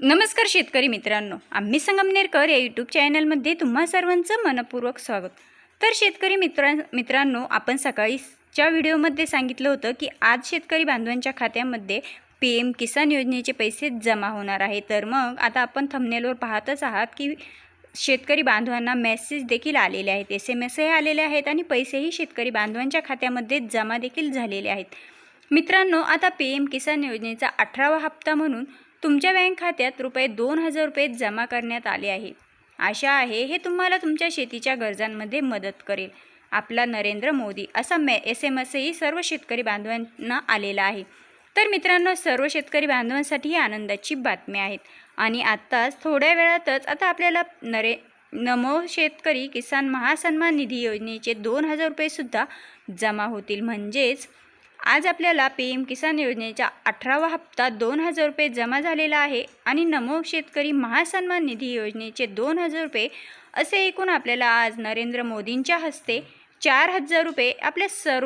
नमस्कार शेतकरी मित्रांनो आम्ही संगमनेरकर या यूट्यूब चॅनलमध्ये तुम्हा सर्वांचं मनपूर्वक स्वागत. तर शेतकरी मित्रां मित्रांनो आपण सकाळीच्या व्हिडिओमध्ये सांगितलं होतं की आज शेतकरी बांधवांच्या खात्यामध्ये पी एम किसान योजनेचे पैसे जमा होणार आहे. तर मग आता आपण थंबनेलवर पाहतच आहात की शेतकरी बांधवांना मेसेज देखील आलेले आहेत. एस एम एसही आलेले आहेत आणि पैसेही शेतकरी बांधवांच्या खात्यामध्ये जमा देखील झालेले आहेत. मित्रांनो आता पी एम किसान योजनेचा अठरावा हप्ता म्हणून तुमच्या बँक खात्यात रुपये दोन हजार रुपये जमा करण्यात आले आहे आशा आहे हे तुम्हाला तुमच्या शेतीच्या गरजांमध्ये मदत करेल. आपला नरेंद्र मोदी असा मे एस एम एसही सर्व शेतकरी बांधवांना आलेला आहे. तर मित्रांनो सर्व शेतकरी बांधवांसाठी ही आनंदाची बातमी आहेत आणि आत्ताच थोड्या वेळातच आता आपल्याला नरे नमो शेतकरी किसान महासन्मान निधी योजनेचे दोन हजार रुपयेसुद्धा जमा होतील. म्हणजेच आज आपल्याला पी एम किसान योजनेचा अठरावा हप्ता दोन हजार रुपये जमा झालेला आहे आणि नमो शेतकरी महासन्मान निधी योजनेचे दोन हजार रुपये असे एकूण आपल्याला आज नरेंद्र मोदींच्या हस्ते चार हजार रुपये आपल्या सर्व